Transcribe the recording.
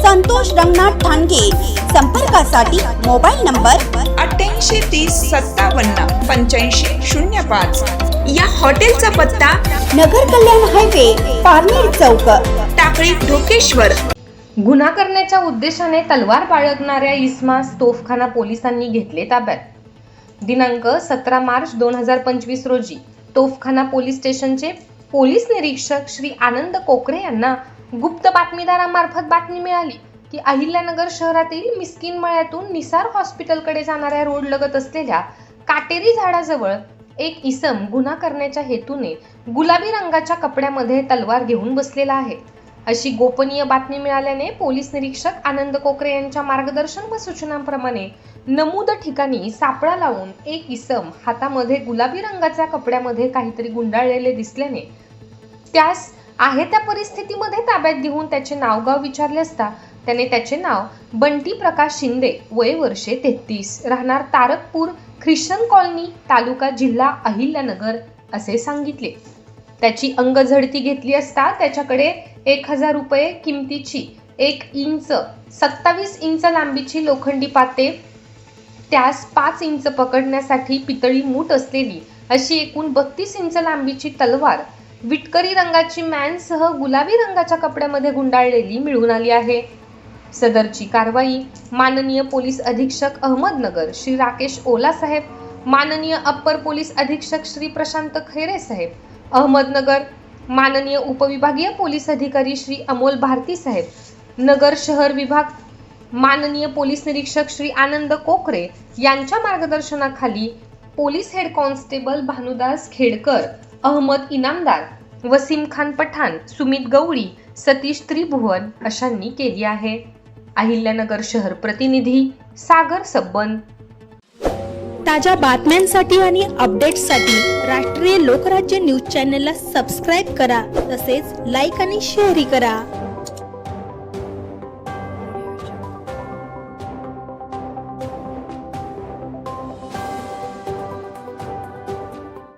संतोष रंगनाथ ठाणगे. संपर्कासाठी mobile number अठ्ठ्याऐंशी तीस सत्तावन्न पंच्याऐंशी शून्य पाच. या हॉटेलचा पत्ता नगर कल्याण हायवे पारनेर चौक. टाकळी ढोकेश्वर. गुन्हा करण्याच्या उद्देशाने तलवार बाळगणाऱ्या इस्मास तोफखाना पोलिसांनी घेतले ताब्यात. दिनांक सतरा मार्च दोन हजार पंचवीस रोजी तोफखाना पोलीस स्टेशनचे पोलीस निरीक्षक श्री आनंद कोकरे यांना गुप्त बातमीदारामार्फत बातमी मिळाली की अहिल्यानगर शहरातील मिस्किन मळ्यातून निसार हॉस्पिटलकडे जाणाऱ्या रोड लगत असलेल्या काटेरी झाडाजवळ एक इसम गुन्हा करण्याच्या हेतूने गुलाबी रंगाच्या कपड्यामध्ये तलवार घेऊन बसलेला आहे. अशी गोपनीय बातमी मिळाल्याने पोलीस निरीक्षक आनंद कोकरे यांच्या मार्गदर्शन व सूचनांप्रमाणे नमूद ठिकाणी सापळा लावून एक इसम हातामध्ये गुलाबी रंगाच्या कपड्यामध्ये काहीतरी गुंडाळलेले दिसल्याने त्यास आहे त्या परिस्थितीमध्ये ताब्यात घेऊन त्याचे नावगाव विचारले असता त्याने त्याचे नाव बंटी प्रकाश शिंदे वय वर्षे तेहतीस. राहणार तारकपूर ख्रिश्चन कॉलनी तालुका जिल्हा अहिल्यानगर असे सांगितले. त्याची अंगझडती घेतली असता त्याच्याकडे एक हजार रुपये किमतीची एक इंच सत्तावीस इंच लांबीची लोखंडी पाते त्यास पाच इंच पकडण्यासाठी पितळी मूठ असलेली अशी एकूण बत्तीस इंच लांबीची तलवार विटकरी रंगाची मॅनसह गुलाबी रंगाच्या कपड्यामध्ये गुंडाळलेली मिळून आली आहे. सदरची कारवाई माननीय पोलीस अधीक्षक अहमदनगर श्री राकेश ओला साहेब माननीय अप्पर पोलीस अधीक्षक श्री प्रशांत खैरे साहेब अहमदनगर माननीय उपविभागीय पोलीस अधिकारी श्री अमोल भारती साहेब नगर शहर विभाग माननीय पोलीस निरीक्षक श्री आनंद कोकरे यांच्या मार्गदर्शनाखाली police head constable Bhanudas Khedkar Ahmed Inamdar Wasim Khan Pathan Sumit Gawali Satish Tribhuvan अशांनी केली आहे. अहिल्यानगर शहर प्रतिनिधी सागर सब्बन ताज्या बातम्यांसाठी आणि अपडेट्ससाठी राष्ट्रीय लोकराज्य न्यूज चॅनलला सबस्क्राईब करा तसेच लाईक आणि शेअरही करा.